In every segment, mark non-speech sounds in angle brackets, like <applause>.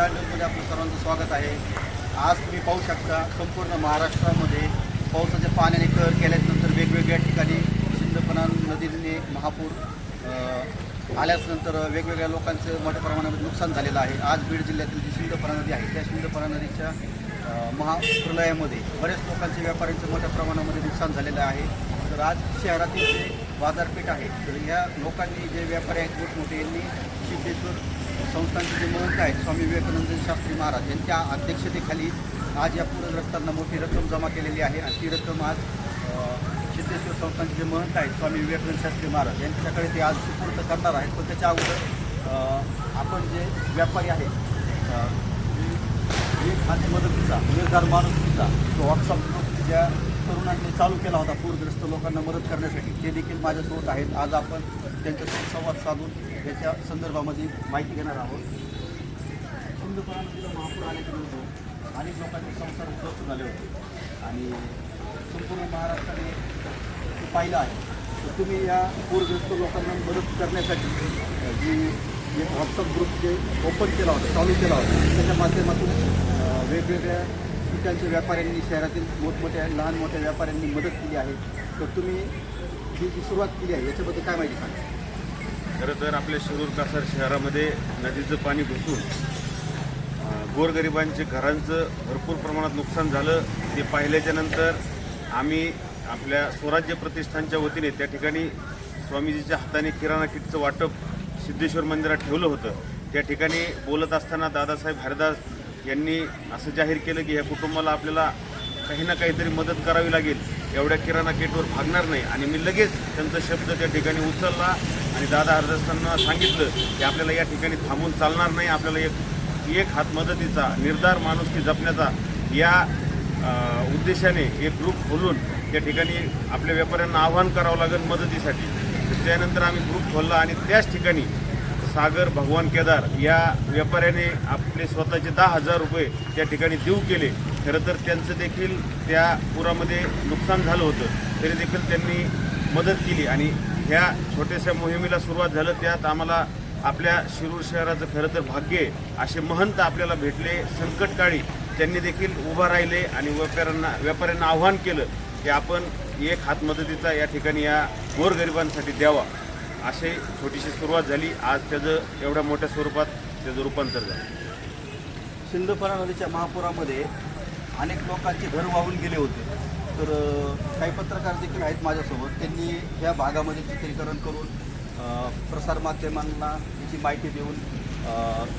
Star न्यूजमध्ये आपलं सर्वांचं स्वागत आहे. आज तुम्ही पाहू शकता संपूर्ण महाराष्ट्रामध्ये पावसाच्या पाण्याने कर केल्यानंतर वेगवेगळ्या ठिकाणी सिंदपणा नदीने महापूर आल्यानंतर वेगवेगळ्या लोकांचं मोठ्या प्रमाणामध्ये नुकसान झालेलं आहे. आज बीड जिल्ह्यातील जी सिंदपणा नदी आहे त्या सिंदपणा नदीच्या महाप्रलयामध्ये बऱ्याच लोकांचे व्यापाऱ्यांचं मोठ्या प्रमाणामध्ये नुकसान झालेलं आहे. तर आज शहरातील जे बाजारपेठ आहे तर या लोकांनी जे व्यापारी आहेत मोठमोठे यांनी सिद्धेश्वर संस्थांचे जे महंत आहेत स्वामी विवेकानंद शास्त्री महाराज यांच्या अध्यक्षतेखाली आज या पूरग्रस्तांना मोठी रक्कम जमा केलेली आहे आणि ती रक्कम आज चित्तेश्वर सिद्धेश्वर संस्थांचे जे महंत आहेत स्वामी विवेकानंद शास्त्री महाराज यांच्याकडे ते आज सुपूर्द करणार आहेत. पण त्याच्या अगोदर आपण जे व्यापारी आहेत एक खाते मदतीचा निर्धार माणुसकीचा तो व्हॉट्सअप ग्रुप ज्या तरुणांनी चालू केला होता पूरग्रस्त लोकांना मदत करण्यासाठी ते देखील माझ्यासोबत आहेत. आज आपण त्यांच्याशी संवाद साधून याच्या संदर्भामध्ये माहिती घेणार आहोत. सिंधुपुरा नदीला महापूर आल्याच्यानंतर अनेक लोकांचे संसार उद्ध्वस्त झाले होते. आणि संपूर्ण महाराष्ट्राने ते पाहिलं आहे. तर तुम्ही या पूरग्रस्त लोकांना मदत करण्यासाठी जी एक व्हॉट्सअप ग्रुप जे ओपन केला होता चालू केला होता त्याच्या माध्यमातून वेगवेगळ्या ठिकाणच्या व्यापाऱ्यांनी शहरातील मोठमोठ्या लहान मोठ्या व्यापाऱ्यांनी मदत केली आहे. तर तुम्ही ही जी सुरुवात केली आहे याच्याबद्दल काय माहिती सांगा खरं तर आपल्या शिरूर कासार शहरामध्ये नदीचं पाणी घुसून गोरगरिबांचे घरांचं भरपूर प्रमाणात नुकसान झालं. ते पाहिल्याच्या नंतर आम्ही आपल्या स्वराज्य प्रतिष्ठानच्या वतीने त्या ठिकाणी स्वामीजीच्या हाताने किराणा किटचं वाटप सिद्धेश्वर मंदिरात ठेवलं होतं. त्या ठिकाणी बोलत असताना दादासाहेब हरदास यांनी असं जाहीर केलं की ह्या कुटुंबाला आपल्याला काही ना काहीतरी मदत करावी लागेल. एवढ्या किराणा किटवर भागणार नाही. आणि मी लगेच त्यांचा शब्द त्या ठिकाणी उचलला. आणि दादा हरदासांना सांगितलं की आपल्याला या ठिकाणी थांबून चालणार नाही. आपल्याला एक एक हात मदतीचा निर्धार माणुसकी जपण्याचा या उद्देशाने एक ग्रुप खोलून त्या ठिकाणी आपल्या व्यापाऱ्यांना आव्हान करावं लागेल मदतीसाठी. त्यानंतर आम्ही ग्रुप खोलला आणि त्याच ठिकाणी सागर भगवान केदार या व्यापाऱ्याने आपले स्वतःचे दहा हजार रुपये त्या ठिकाणी देऊ केले. खरं तर त्यांचं देखील त्या पुरामध्ये नुकसान झालं होतं. तरी देखील त्यांनी मदत केली आणि ह्या छोट्याशा मोहिमेला सुरुवात झालं त्यात आम्हाला आपल्या शिरूर शहराचं खरं तर भाग्य असे महंत आपल्याला भेटले संकटकाळी त्यांनी देखील उभा राहिले आणि व्यापाऱ्यांना व्यापाऱ्यांना आव्हान केलं की आपण एक हात मदतीचा या ठिकाणी या गोरगरिबांसाठी द्यावा. अशी छोटीशी सुरुवात झाली. आज त्याचं एवढ्या मोठ्या स्वरूपात त्याचं रूपांतर झालं. सिंधुपरा नदीच्या महापुरामध्ये अनेक लोकांचे घर वाहून गेले होते. तर काही पत्रकार देखील आहेत माझ्यासोबत. त्यांनी या भागामध्ये चित्रीकरण करून प्रसारमाध्यमांना त्याची माहिती देऊन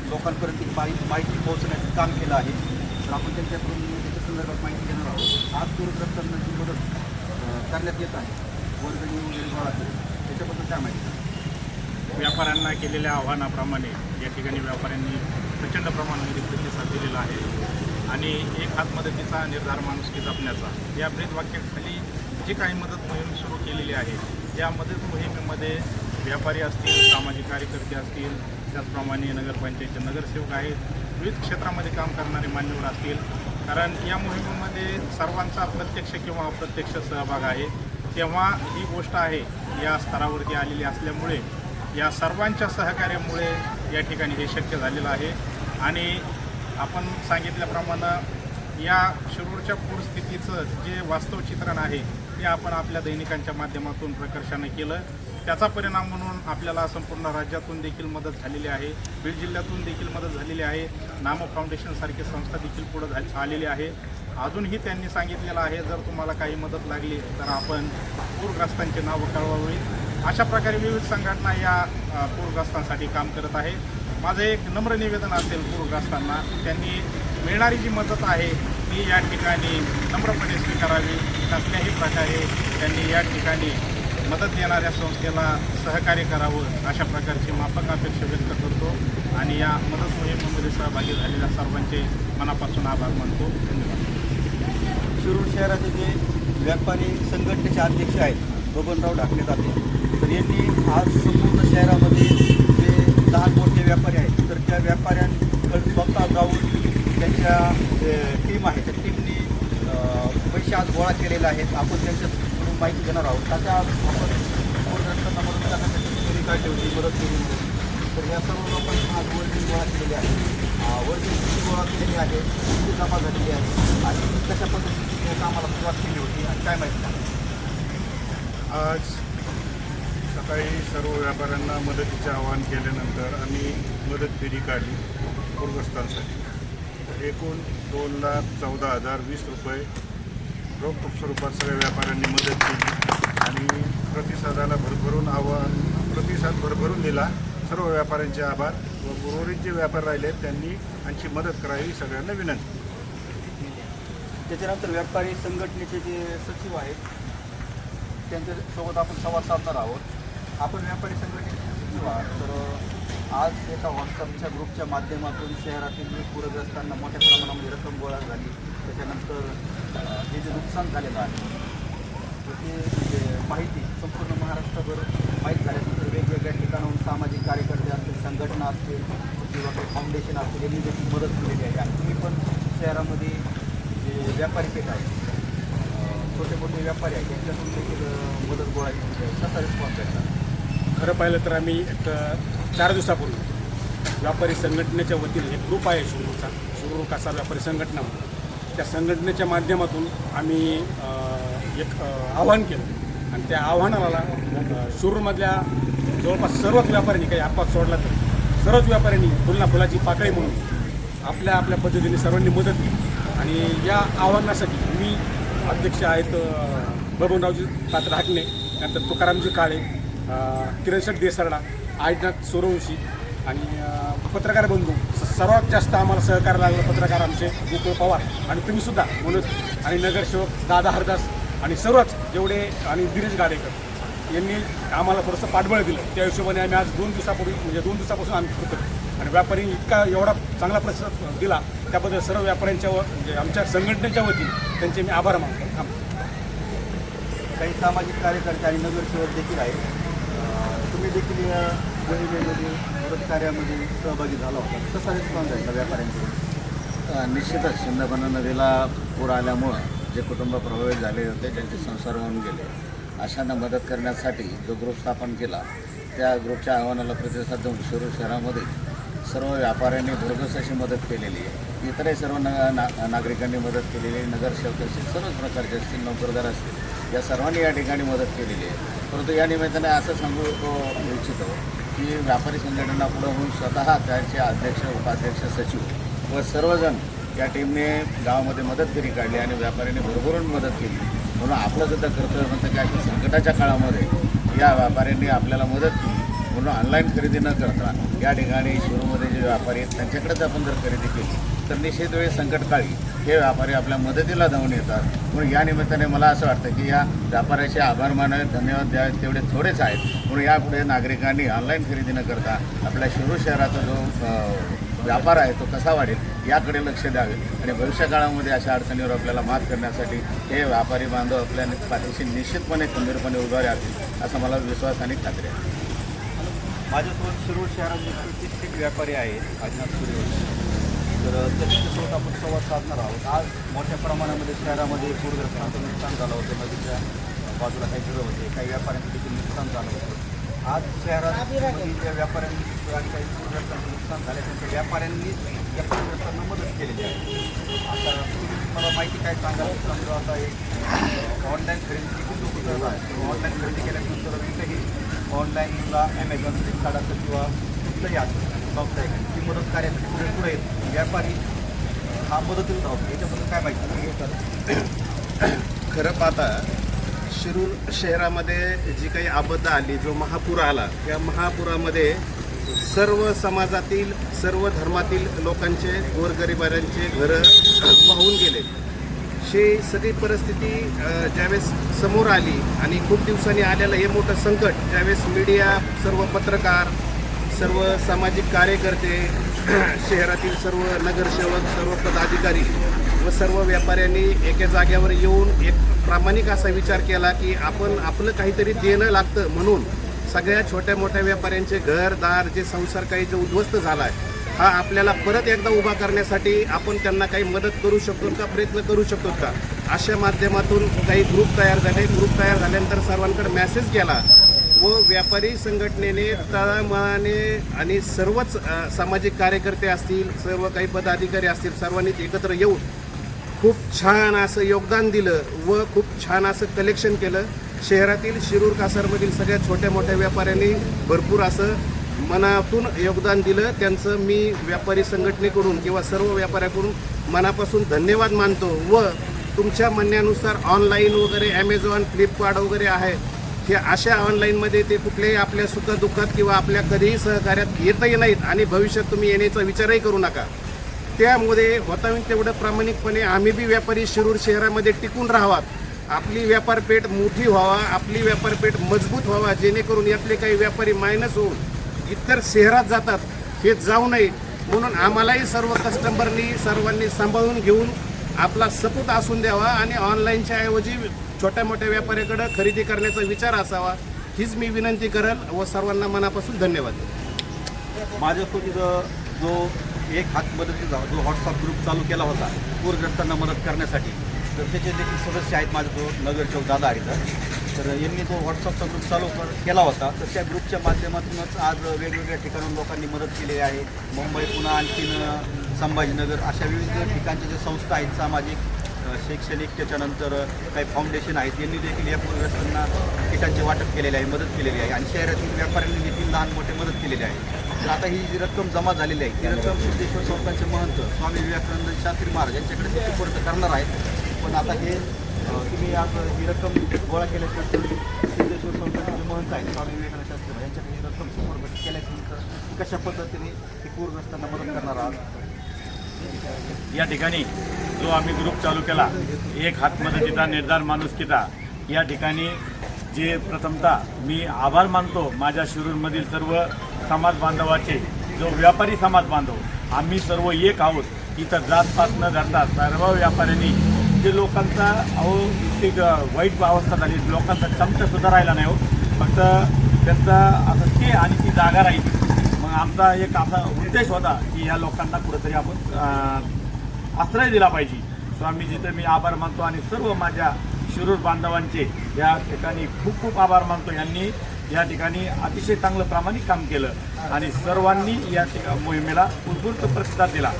लोकांपर्यंत ती माहिती माहिती पोहोचण्याचं काम केलं आहे. तर आपण त्यांच्याकडून त्याच्या संदर्भात माहिती घेणार आहोत. आज पूरग्रस्तांना जी मदत करण्यात येत आहे वर्गणी वगैरे गोळा त्याच्याबद्दल काय माहिती? व्यापाऱ्यांना केलेल्या आव्हानाप्रमाणे या ठिकाणी व्यापाऱ्यांनी प्रचंड प्रमाणामध्ये प्रतिसाद दिलेला आहे. आणि एक हात मदतीचा निर्धार माणुसकी जपण्याचा. या ब्रीदवाक्याखाली जी काही मदत मोहीम सुरू केलेली आहे या मदत मोहिमेमध्ये व्यापारी असतील सामाजिक कार्यकर्ते असतील त्याचप्रमाणे नगरपंचायतचे नगरसेवक आहेत विविध क्षेत्रामध्ये काम करणारे मान्यवर असतील. कारण या मोहिमेमध्ये सर्वांचा प्रत्यक्ष किंवा अप्रत्यक्ष सहभाग आहे. तेव्हा ही गोष्ट आहे या स्तरावरती आलेली असल्यामुळे या सर्वांच्या सहकार्यामुळे या ठिकाणी हे शक्य झालेलं आहे. आणि आपण सांगितल्याप्रमाणे या शिरूरच्या पूरस्थितीचं जे वास्तव चित्रण आहे ते आपण आपल्या दैनिकांच्या माध्यमातून प्रकर्षाने केलं. त्याचा परिणाम म्हणून आपल्याला संपूर्ण राज्यातून देखील मदत झालेली आहे. बीड जिल्ह्यातून देखील मदत झालेली आहे. नामो फाउंडेशनसारखी संस्था देखील पुढं झा आलेली आहे. अजूनही त्यांनी सांगितलेलं आहे जर तुम्हाला काही मदत लागली तर आपण पूरग्रस्तांचे नावं कळवावी. अशा प्रकारे विविध संघटना या पूरग्रस्तांसाठी काम करत आहे. माझं एक नम्र निवेदन असेल पूरग्रस्तांना त्यांनी मिळणारी जी मदत आहे ती या ठिकाणी नम्रपणे स्वीकारावी. कसल्याही प्रकारे त्यांनी या ठिकाणी मदत देणाऱ्या संस्थेला सहकार्य करावं अशा प्रकारची माफक अपेक्षा व्यक्त करतो. आणि या मदत मोहिमेमध्ये सहभागी झालेल्या सर्वांचे मनापासून आभार मानतो. धन्यवाद. शिरूर शहराचे जे व्यापारी संघटनेचे अध्यक्ष आहेत बबनराव ढाकणे जाते तर यांनी आज संपूर्ण शहरामध्ये लहान मोठे व्यापारी आहेत. तर त्या व्यापाऱ्यांकडे स्वतः जाऊन त्यांच्या टीम आहे. त्या टीमनी पैसे आज गोळा केलेले आहेत. आपण त्यांच्याकडून माहिती घेणार आहोत. त्याच्या आपण पूरग्रस्तांना मदत करण्यासाठी तुम्ही काय ठेवली मदत केली तर या सर्व लोकांनी आज वर्गणी गोळा केलेली आहे. अं, गोळा केलेली आहे ती जमा झालेली आहे आणि कशा पद्धतीने या कामाला सुरुवात केली होती आणि काय माहिती सांगा आज सकाळी सर्व व्यापाऱ्यांना मदतीचे आवाहन केल्यानंतर आम्ही मदत फेरी काढली पूरग्रस्तांसाठी. एकूण दोन लाख चौदा हजार वीस रुपये रोख स्वरूपात सगळ्या व्यापाऱ्यांनी मदत केली आणि प्रतिसादाला भरभरून आव्हान प्रतिसाद भरभरून दिला. सर्व व्यापाऱ्यांचे आभार व उर्वरित जे व्यापार राहिले त्यांनी आमची मदत करावी सगळ्यांना विनंती. त्याच्यानंतर व्यापारी संघटनेचे जे सचिव आहेत त्यांच्यासोबत आपण संवाद साधणार आहोत. आपण व्यापारी संघटनेचे सचिव तर आज एका व्हॉट्सअपच्या ग्रुपच्या माध्यमातून शहरातील पूरग्रस्तांना मोठ्या प्रमाणामध्ये रक्कम गोळा झाली त्याच्यानंतर हे जे नुकसान झालेलं आहे तर ते म्हणजे माहिती संपूर्ण महाराष्ट्रभर माहीत झाल्यानंतर वेगवेगळ्या ठिकाणाहून सामाजिक कार्यकर्ते असतील संघटना असतील किंवा काही फाउंडेशन असतील यांनी देखील मदत केलेली आहे. आणि तुम्ही पण शहरामध्ये जे व्यापारी पेठ आहे छोटे मोठे व्यापारी आहेत त्यांच्यातून देखील मदत गोळा केली आहे. कसा रिस्पॉन्स आहे खरं पाहिलं तर आम्ही एक चार दिवसापूर्वी व्यापारी संघटनेच्या वतीने एक ग्रुप आहे शिरूरचा शिरूर कासा व्यापारी संघटना त्या संघटनेच्या माध्यमातून आम्ही एक आव्हान केलं. आणि त्या आव्हानाला सुरूमधल्या शिरूरमधल्या जवळपास सर्वच व्यापाऱ्यांनी काही आपात सोडला तर सर्वच व्यापाऱ्यांनी फुलना फुलाची पाकळी म्हणून आपल्या आपल्या पद्धतीने सर्वांनी मदत केली. आणि या आव्हानासाठी मी अध्यक्ष आहेत बबनरावजी पात्र हाकणे त्यानंतर तुकारामजी काळे किरणशेठ देसरडा आयनाथ सूर्यवंशी आणि पत्रकार बंधू. स- सर्वात जास्त आम्हाला सहकार्य लागलं पत्रकार आमचे गोकुळ पवार आणि तुम्हीसुद्धा म्हणून आणि नगरसेवक दादा हरदास आणि सर्वच जेवढे आणि दिनेश गाडेकर यांनी आम्हाला थोडंसं पाठबळ दिलं. त्या हिशोबाने आम्ही आज दोन दिवसापूर्वी म्हणजे दोन दिवसापासून आम्ही करतो आणि व्यापारी इतका एवढा चांगला प्रतिसाद दिला त्याबद्दल सर्व व्यापाऱ्यांच्या म्हणजे आमच्या संघटनेच्या वतीने त्यांचे मी आभार मानतो. काही सामाजिक कार्यकर्ते आणि नगरसेवक देखील आहेत. तुम्ही देखील या मोहिमेमध्ये मदत कार्यामध्ये सहभागी झाला होता. कसा रिस्पॉन्स आहे व्यापाऱ्यांचा? निश्चितच शिंदपणा नदीला पूर आल्यामुळं जे कुटुंब प्रभावित झाले होते त्यांचे संसार होऊन गेले अशांना मदत करण्यासाठी जो ग्रुप स्थापन केला त्या ग्रुपच्या आव्हानाला प्रतिसाद देऊन शिरूर शहरामध्ये सर्व व्यापाऱ्यांनी भरघोस अशी मदत केलेली आहे. इतरही सर्व न ना नागरिकांनी मदत केलेली आहे. नगरसेवक असतील सर्वच प्रकारचे असतील नोकरदार असतील या सर्वांनी या ठिकाणी मदत केलेली आहे. परंतु या निमित्ताने असं सांगू इच्छितो की व्यापारी संघटना पुढं होऊन स्वतः त्यांचे अध्यक्ष उपाध्यक्ष सचिव व सर्वजण या टीमने गावामध्ये मदत फेरी काढली आणि व्यापाऱ्यांनी भरभरून मदत केली. म्हणून आपलं सुद्धा कर्तव्य म्हणतं की अशा संकटाच्या काळामध्ये या व्यापाऱ्यांनी आपल्याला मदत केली. म्हणून ऑनलाईन खरेदी न करता या ठिकाणी शिरूरमध्ये जे व्यापारी आहेत त्यांच्याकडेच आपण जर खरेदी केली तर निश्चित वेळी संकटकाळी हे व्यापारी आपल्या मदतीला धावून येतात. म्हणून या निमित्ताने मला असं वाटतं की या व्यापाऱ्याचे आभार मानावे धन्यवाद द्यावे तेवढे थोडेच आहेत. म्हणून यापुढे नागरिकांनी ऑनलाईन खरेदी न करता आपल्या शिरूर शहराचा जो व्यापार आहे तो कसा वाढेल याकडे लक्ष द्यावे. आणि भविष्यकाळामध्ये अशा अडचणीवर आपल्याला मात करण्यासाठी हे व्यापारी बांधव आपल्या पाठीशी निश्चितपणे खंबीरपणे उभे राहतील असा मला विश्वास आणि खात्री आहे. माझ्यासोबत शिरूर शहरामध्ये प्रतिष्ठित व्यापारी आहेत अजिनाथ सूर्यवंशी. तर त्याच्यासोबत आपण संवाद साधणार आहोत. आज मोठ्या प्रमाणामध्ये शहरामध्ये पूरग्रस्तांचं नुकसान झालं होतं. नदीच्या बाजूला काही घरं होते काही व्यापाऱ्यांचं देखील नुकसान झालं होतं. आज शहरात ज्या व्यापाऱ्यांनी आणि काही पूरग्रस्तांचं नुकसान झालं त्यांच्या व्यापाऱ्यांनी या पूरग्रस्तांना मदत केलेली आहे. आता मला माहिती काय सांगाल? समजा आता एक ऑनलाईन खरेदी खूप लोक करत ऑनलाईन खरेदी केल्यानंतर तिथेही ऑनलाईनला ॲमेझॉन फ्लिपकार्ट असेल किंवा कुठलंही असेल बघता येईल ती मदत कार्यासाठी पुढे पुढे येत व्यापारी हा मदतीला धावतो. याच्याबद्दल काय माहिती हे तर <coughs> खरं पाहता शिरूर शहरामध्ये जी काही आपदा आली जो महापूर आला त्या महापुरामध्ये सर्व समाजातील सर्व धर्मातील लोकांचे गोरगरिबांचे घरं <coughs> वाहून गेले. ही सगळी परिस्थिती ज्यावेळेस समोर आली आणि खूप दिवसांनी आलेलं हे मोठं संकट ज्यावेळेस मीडिया सर्व पत्रकार सर्व सामाजिक कार्यकर्ते <clears throat> शहरातील सर्व नगरसेवक सर्व पदाधिकारी व सर्व व्यापाऱ्यांनी एका जाग्यावर येऊन एक प्रामाणिक असा विचार केला की आपण आपलं काहीतरी देणं लागतं म्हणून सगळ्या छोट्या मोठ्या व्यापाऱ्यांचे घरदार जे संसार काही जो उद्ध्वस्त झाला आहे हा आपल्याला परत एकदा उभा करण्यासाठी आपण त्यांना काही मदत करू शकतो का प्रयत्न करू शकतो का? अशा माध्यमातून काही ग्रुप तयार झाले. ग्रुप तयार झाल्यानंतर सर्वांकडे मेसेज गेला व व्यापारी संघटनेने तळमळाने आणि सर्वच सामाजिक कार्यकर्ते असतील सर्व काही पदाधिकारी असतील सर्वांनीच एकत्र येऊन खूप छान असं योगदान दिलं व खूप छान असं कलेक्शन केलं. शहरातील शिरूर कासारमधील सगळ्या छोट्या मोठ्या व्यापाऱ्यांनी भरपूर असं मनातून योगदान दिलं. त्यांचं मी व्यापारी संघटनेकडून किंवा सर्व व्यापाऱ्याकडून मनापासून धन्यवाद मानतो व तुमच्या म्हणण्यानुसार ऑनलाईन वगैरे ॲमेझॉन फ्लिपकार्ट वगैरे आहे हे अशा ऑनलाईनमध्ये ते कुठल्याही आपल्या सुखदुःखात किंवा आपल्या कधीही सहकार्यात येतही नाहीत आणि भविष्यात तुम्ही येण्याचा विचारही करू नका. त्यामध्ये होता होईल तेवढं प्रामाणिकपणे आम्ही बी व्यापारी शिरूर शहरामध्ये टिकून राहावात. आपली व्यापारपेठ मोठी व्हावा आपली व्यापारपेठ मजबूत व्हावा जेणेकरून यातले काही व्यापारी मायनस होऊन इतर शहरात जातात हे जाऊ नये. म्हणून आम्हालाही सर्व कस्टमरनी सर्वांनी सांभाळून घेऊन आपला सपूत असून द्यावा आणि ऑनलाईनच्या ऐवजी छोट्या मोठ्या व्यापाऱ्याकडं खरेदी करण्याचा विचार असावा हीच मी विनंती करेल व सर्वांना मनापासून धन्यवाद. माझ्यासोबत जो एक हात मदतीचा जो व्हॉट्सअप ग्रुप चालू केला होता पूरग्रस्तांना मदत करण्यासाठी तर त्याचे देखील सदस्य आहेत माझ्या जो नगरसेवक दादा आहेत. तर यांनी जो व्हॉट्सअपचा ग्रुप चालू केला होता तर त्या ग्रुपच्या माध्यमातूनच आज वेगवेगळ्या ठिकाणून लोकांनी मदत केलेली आहे. मुंबई पुन्हा आणखीन संभाजीनगर अशा विविध ठिकाणच्या ज्या संस्था आहेत सामाजिक शैक्षणिक त्याच्यानंतर काही फाउंडेशन आहेत यांनी देखील या पूरग्रस्तांना किटांचे वाटप केलेले आहे मदत केलेली आहे आणि शहरातील व्यापाऱ्यांनी देखील लहान मोठे मदत केलेली आहे. तर आता ही जी रक्कम जमा झालेली आहे ती रक्कम सिद्धेश्वर संस्थांचे महंत स्वामी विवेकानंद शास्त्री महाराज यांच्याकडे ते सुपूर्द करणार आहेत. पण आता हे तुम्ही आज ही रक्कम गोळा केल्यानंतर सिद्धेश्वर संस्थांचे महंत आहेत स्वामी विवेकानंद शास्त्री महाराज यांच्याकडे ही रक्कम सुपूर्द केल्यानंतर कशा पद्धतीने ही पूरग्रस्तांना मदत करणार आहात? या ठिकाणी जो आम्ही ग्रुप चालू केला एक हात मदतीचा निर्धार माणुसकीचा या ठिकाणी जे प्रथमतः मी आभार मानतो माझ्या शिरूरमधील सर्व समाज बांधवाचे जो व्यापारी समाज बांधव आम्ही सर्व एक आहोत. इथं जातपात न धरता सर्व व्यापाऱ्यांनी जे लोकांचा अहो इतकी वाईट अवस्था झाली लोकांचा चमचा सुद्धा राहिला नाही हो. फक्त त्यांचा असं ते आणि ती जागा राहील. आमचा एक असा उद्देश होता की या लोकांना कुठेतरी आपण आश्रय दिला पाहिजे. स्वामीजीचं मी आभार मानतो आणि सर्व माझ्या शिरूर बांधवांचे या ठिकाणी खूप खूप आभार मानतो. यांनी या ठिकाणी अतिशय चांगलं प्रामाणिक काम केलं आणि सर्वांनी या ठिका मोहिमेला उत्स्फूर्त प्रतिसाद दिला.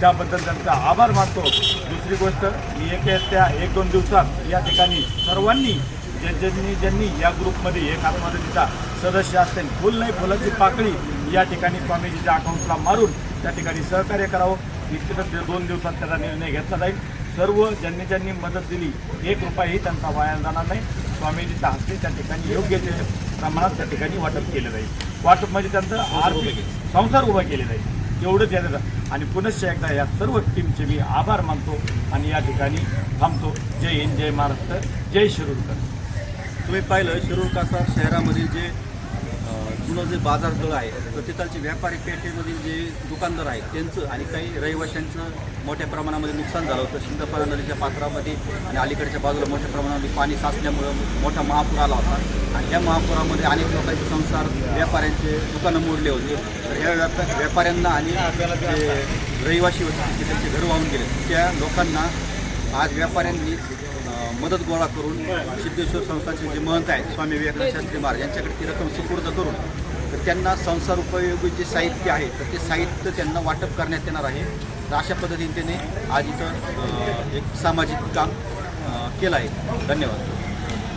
त्याबद्दल त्यांचा आभार मानतो. दुसरी गोष्ट एक त्या एक दोन दिवसात या ठिकाणी सर्वांनी ज्यांनी ज्यांनी या ग्रुपमध्ये एक मदतीचा सदस्य असतील फुल नाही फुलाची पाकळी या ठिकाणी स्वामीजीच्या अकाउंटला मारून त्या ठिकाणी सहकार्य करावं. निश्चितच दोन दिवसात त्याचा निर्णय घेतला जाईल. सर्व ज्यांनी ज्यांनी मदत दिली एक रुपयाही त्यांचा वाया जाणार नाही. स्वामीजीच्या हस्ते त्या ठिकाणी योग्य ते प्रमाणात त्या ठिकाणी वाटप केलं जाईल. वाटप म्हणजे त्यांचं आर्थिक संसार उभा केले जाईल. एवढंच याचं आणि पुनश्च एकदा या सर्व टीमचे मी आभार मानतो आणि या ठिकाणी थांबतो. जय हिंद जय महाराष्ट्र जय शिरूरकर. तुम्ही पाहिलं शिरूर कासार शहरामधील जे जुनं जे बाजारतळ आहे तर तिथालचे व्यापारी पेठेमधील जे दुकानदार आहेत त्यांचं आणि काही रहिवाशांचं मोठ्या प्रमाणामध्ये नुकसान झालं होतं. शिंदपणा नदीच्या पात्रामध्ये आणि अलीकडच्या बाजूला मोठ्या प्रमाणामध्ये पाणी साचल्यामुळं मोठा महापूर आला होता. आणि या महापुरामध्ये अनेक लोकांचे संसार व्यापाऱ्यांचे दुकानं मोडले होते. तर या व्यापा व्यापाऱ्यांना आणि रहिवासी होते त्यांचे घर वाहून गेले. त्या लोकांना आज व्यापाऱ्यांनी मदत गोळा करून सिद्धेश्वर संस्थांचे जे महंत आहेत स्वामी विवेकानंद शास्त्री महाराज यांच्याकडे ती रक्कम सुपूर्द करून तर त्यांना संसार उपयोगी जे साहित्य आहे तर ते साहित्य त्यांना वाटप करण्यात येणार आहे. तर अशा पद्धतीने त्याने आज इथं एक सामाजिक काम केलं आहे. धन्यवाद.